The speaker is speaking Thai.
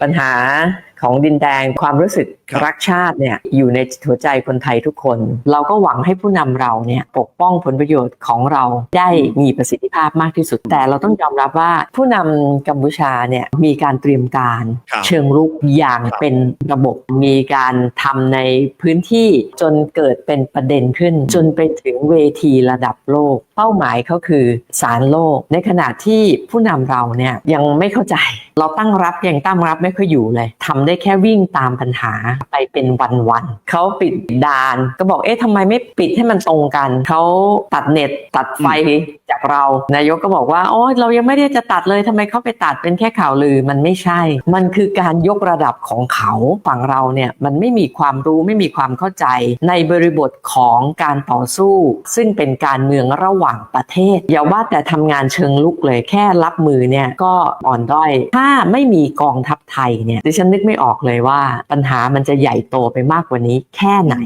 ปัญหา ของดินแดงความรู้สึกครับรักชาติเนี่ยอยู่ในหัวใจคนไทยทุกคน เราก็หวังให้ผู้นำเราเนี่ยปกป้องผลประโยชน์ของเราได้มีประสิทธิภาพมากที่สุด แต่เราต้องยอมรับว่าผู้นำกัมพูชาเนี่ยมีการเตรียมการครับเชิงรุกอย่างครับเป็นระบบมีการทำในพื้นที่จนเกิดเป็นประเด็นขึ้น จนไปถึงเวทีระดับโลก เป้าหมายเขาคือสารโลก ในขณะที่ผู้นำเราเนี่ยยังไม่เข้าใจ เราตั้งรับยังตั้งรับไม่ค่อยอยู่เลยทำได้แค่วิ่งตามปัญหาไปเป็นวันๆเขาปิดด่าน ก็บอกเอ๊ะทำไมไม่ปิดให้มันตรงกันเขาตัดเน็ตตัดไฟจากเรา นายกก็บอกว่าโอ้ยเรายังไม่ได้จะตัดเลยทำไมเขาไปตัดเป็นแค่ข่าวลือมันไม่ใช่ มันคือการยกระดับของเขาฝั่งเราเนี่ยมันไม่มีความรู้ไม่มีความเข้าใจ ในบริบทของการต่อสู้ ซึ่งเป็นการเมืองระหว่างประเทศ อย่าว่าแต่ทำงานเชิงลุกเลยแค่รับมือเนี่ยก็อ่อนด้อย ถ้าไม่มีกองทัพไทยเนี่ยดิฉันนึกไม่ออกเลยว่าปัญหามันจะใหญ่โตไปมากกว่านี้แค่ไหน